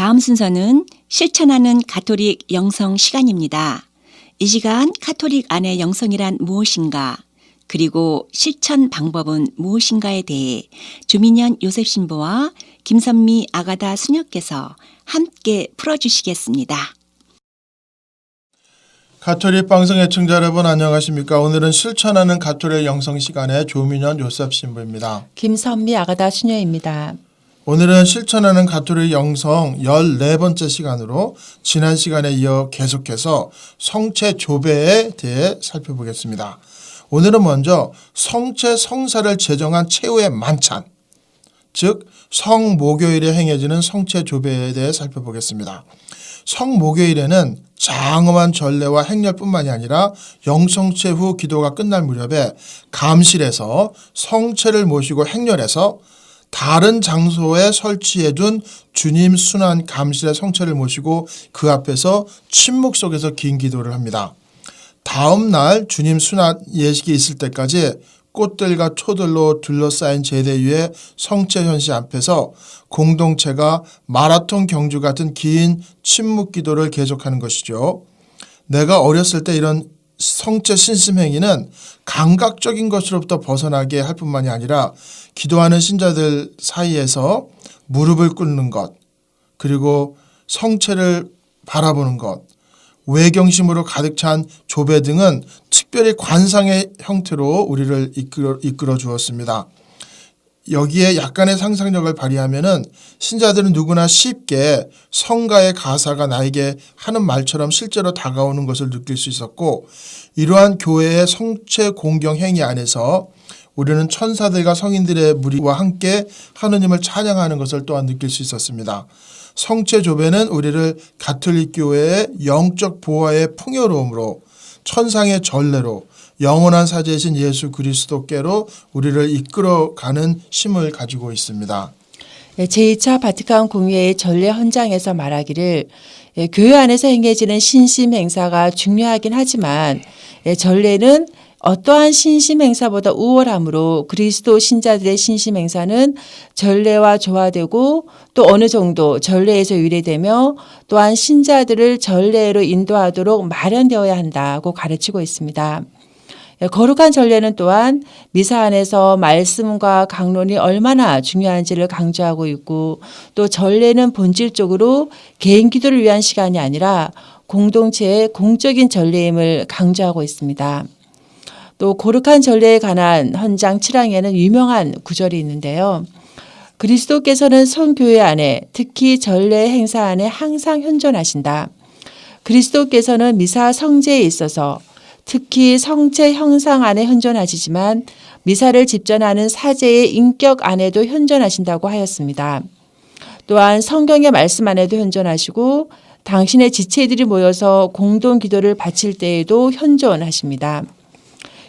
다음 순서는 실천하는 가톨릭 영성 시간입니다. 이 시간 가톨릭 안의 영성이란 무엇인가, 그리고 실천 방법은 무엇인가에 대해 주민현 요셉 신부와 김선미 아가다 수녀께서 함께 풀어주시겠습니다. 가톨릭 방송 애청자 여러분 안녕하십니까? 오늘은 실천하는 가톨릭 영성 시간의 조민현 요셉 신부입니다. 김선미 아가다 수녀입니다. 오늘은 실천하는 가톨릭 영성 14번째 시간으로 지난 시간에 이어 계속해서 성체 조배에 대해 살펴보겠습니다. 오늘은 먼저 성체 성사를 제정한 최후의 만찬, 즉 성목요일에 행해지는 성체 조배에 대해 살펴보겠습니다. 성목요일에는 장엄한 전례와 행렬뿐만이 아니라 영성체 후 기도가 끝날 무렵에 감실에서 성체를 모시고 행렬해서 다른 장소에 설치해 둔 주님 순환 감실의 성체를 모시고 그 앞에서 침묵 속에서 긴 기도를 합니다. 다음 날 주님 순환 예식이 있을 때까지 꽃들과 초들로 둘러싸인 제대 위에 성체 현시 앞에서 공동체가 마라톤 경주 같은 긴 침묵 기도를 계속하는 것이죠. 내가 어렸을 때 이런 성체 신심 행위는 감각적인 것으로부터 벗어나게 할 뿐만이 아니라 기도하는 신자들 사이에서 무릎을 꿇는 것 그리고 성체를 바라보는 것 외경심으로 가득 찬 조배 등은 특별히 관상의 형태로 우리를 이끌어, 이끌어 주었습니다. 여기에 약간의 상상력을 발휘하면은 신자들은 누구나 쉽게 성가의 가사가 나에게 하는 말처럼 실제로 다가오는 것을 느낄 수 있었고 이러한 교회의 성체 공경 행위 안에서 우리는 천사들과 성인들의 무리와 함께 하느님을 찬양하는 것을 또한 느낄 수 있었습니다. 성체 조배는 우리를 가톨릭 교회의 영적 보화의 풍요로움으로 천상의 전례로 영원한 사제이신 예수 그리스도께로 우리를 이끌어가는 힘을 가지고 있습니다. 예, 제2차 바티칸 공회의 전례 헌장에서 말하기를 예, 교회 안에서 행해지는 신심 행사가 중요하긴 하지만 예, 전례는 어떠한 신심 행사보다 우월하므로 그리스도 신자들의 신심 행사는 전례와 조화되고 또 어느 정도 전례에서 유래되며 또한 신자들을 전례로 인도하도록 마련되어야 한다고 가르치고 있습니다. 예, 거룩한 전례는 또한 미사 안에서 말씀과 강론이 얼마나 중요한지를 강조하고 있고 또 전례는 본질적으로 개인 기도를 위한 시간이 아니라 공동체의 공적인 전례임을 강조하고 있습니다. 또 거룩한 전례에 관한 헌장 7항에는 유명한 구절이 있는데요. 그리스도께서는 성교회 안에 특히 전례 행사 안에 항상 현존하신다. 그리스도께서는 미사 성제에 있어서 특히 성체 형상 안에 현존하시지만 미사를 집전하는 사제의 인격 안에도 현존하신다고 하였습니다. 또한 성경의 말씀 안에도 현존하시고 당신의 지체들이 모여서 공동 기도를 바칠 때에도 현존하십니다.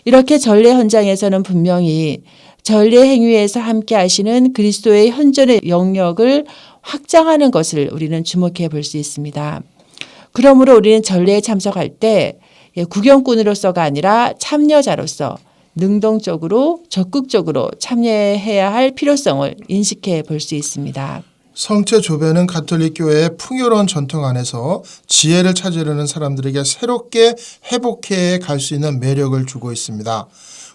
이렇게 전례 현장에서는 분명히 전례 행위에서 함께 하시는 그리스도의 현존의 영역을 확장하는 것을 우리는 주목해 볼 수 있습니다. 그러므로 우리는 전례에 참석할 때 예, 구경꾼으로서가 아니라 참여자로서 능동적으로 적극적으로 참여해야 할 필요성을 인식해 볼 수 있습니다. 성체 조배는 가톨릭 교회의 풍요로운 전통 안에서 지혜를 찾으려는 사람들에게 새롭게 회복해 갈 수 있는 매력을 주고 있습니다.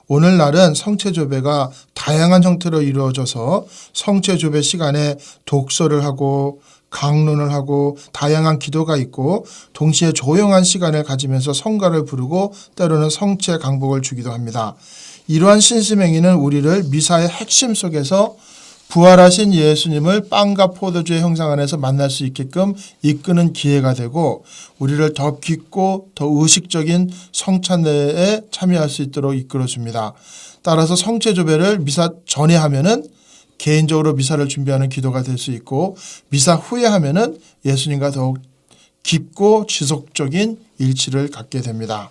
오늘날은 성체 조배가 다양한 형태로 이루어져서 성체 조배 시간에 독서를 하고 강론을 하고 다양한 기도가 있고 동시에 조용한 시간을 가지면서 성가를 부르고 때로는 성체 강복을 주기도 합니다. 이러한 신심행위는 우리를 미사의 핵심 속에서 부활하신 예수님을 빵과 포도주의 형상 안에서 만날 수 있게끔 이끄는 기회가 되고 우리를 더 깊고 더 의식적인 성찬례에 참여할 수 있도록 이끌어 줍니다. 따라서 성체 조배를 미사 전에 하면은 개인적으로 미사를 준비하는 기도가 될 수 있고 미사 후에 하면은 예수님과 더욱 깊고 지속적인 일치를 갖게 됩니다.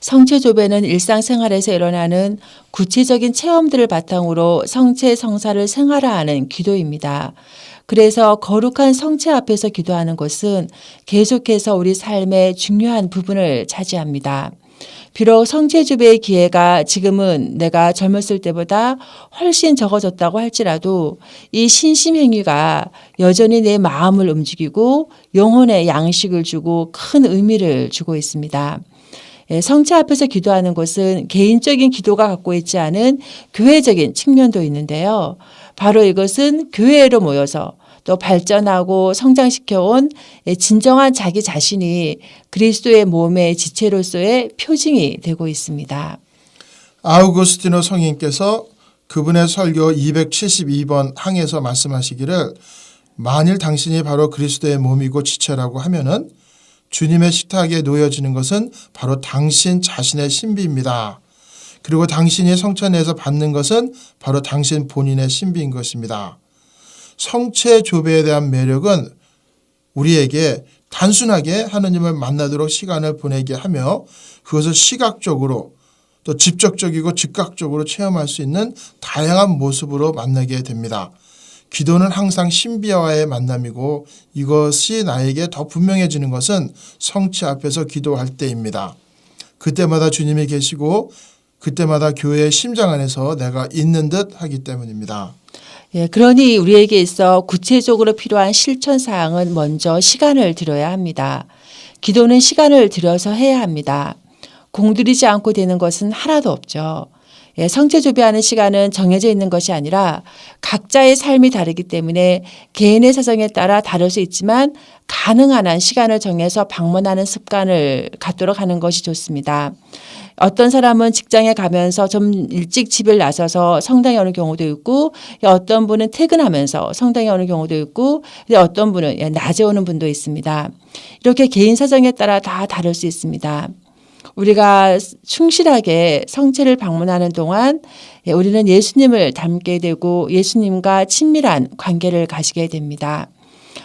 성체 조배는 일상생활에서 일어나는 구체적인 체험들을 바탕으로 성체 성사를 생활화하는 기도입니다. 그래서 거룩한 성체 앞에서 기도하는 것은 계속해서 우리 삶의 중요한 부분을 차지합니다. 비록 성체주배의 기회가 지금은 내가 젊었을 때보다 훨씬 적어졌다고 할지라도 이 신심행위가 여전히 내 마음을 움직이고 영혼에 양식을 주고 큰 의미를 주고 있습니다. 예, 성체 앞에서 기도하는 것은 개인적인 기도가 갖고 있지 않은 교회적인 측면도 있는데요. 바로 이것은 교회로 모여서 또 발전하고 성장시켜온 예, 진정한 자기 자신이 그리스도의 몸의 지체로서의 표징이 되고 있습니다. 아우구스티노 성인께서 그분의 설교 272번 항에서 말씀하시기를 만일 당신이 바로 그리스도의 몸이고 지체라고 하면은 주님의 식탁에 놓여지는 것은 바로 당신 자신의 신비입니다. 그리고 당신이 성찬에서 받는 것은 바로 당신 본인의 신비인 것입니다. 성체 조배에 대한 매력은 우리에게 단순하게 하느님을 만나도록 시간을 보내게 하며 그것을 시각적으로 또 직접적이고 즉각적으로 체험할 수 있는 다양한 모습으로 만나게 됩니다. 기도는 항상 신비와의 만남이고 이것이 나에게 더 분명해지는 것은 성체 앞에서 기도할 때입니다. 그때마다 주님이 계시고 그때마다 교회의 심장 안에서 내가 있는 듯 하기 때문입니다. 예, 그러니 우리에게 있어 구체적으로 필요한 실천 사항은 먼저 시간을 들여야 합니다. 기도는 시간을 들여서 해야 합니다. 공들이지 않고 되는 것은 하나도 없죠. 예, 성체 조배하는 시간은 정해져 있는 것이 아니라 각자의 삶이 다르기 때문에 개인의 사정에 따라 다를 수 있지만 가능한 한 시간을 정해서 방문하는 습관을 갖도록 하는 것이 좋습니다. 어떤 사람은 직장에 가면서 좀 일찍 집을 나서서 성당에 오는 경우도 있고 어떤 분은 퇴근하면서 성당에 오는 경우도 있고 어떤 분은 예, 낮에 오는 분도 있습니다. 이렇게 개인 사정에 따라 다 다를 수 있습니다. 우리가 충실하게 성체를 방문하는 동안 예, 우리는 예수님을 닮게 되고 예수님과 친밀한 관계를 가지게 됩니다.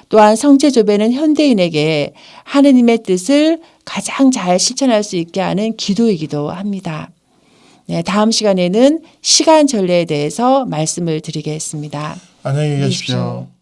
또한 성체 조배는 현대인에게 하느님의 뜻을 가장 잘 실천할 수 있게 하는 기도이기도 합니다. 네, 다음 시간에는 시간 전례에 대해서 말씀을 드리겠습니다. 안녕히 계십시오. 계십시오.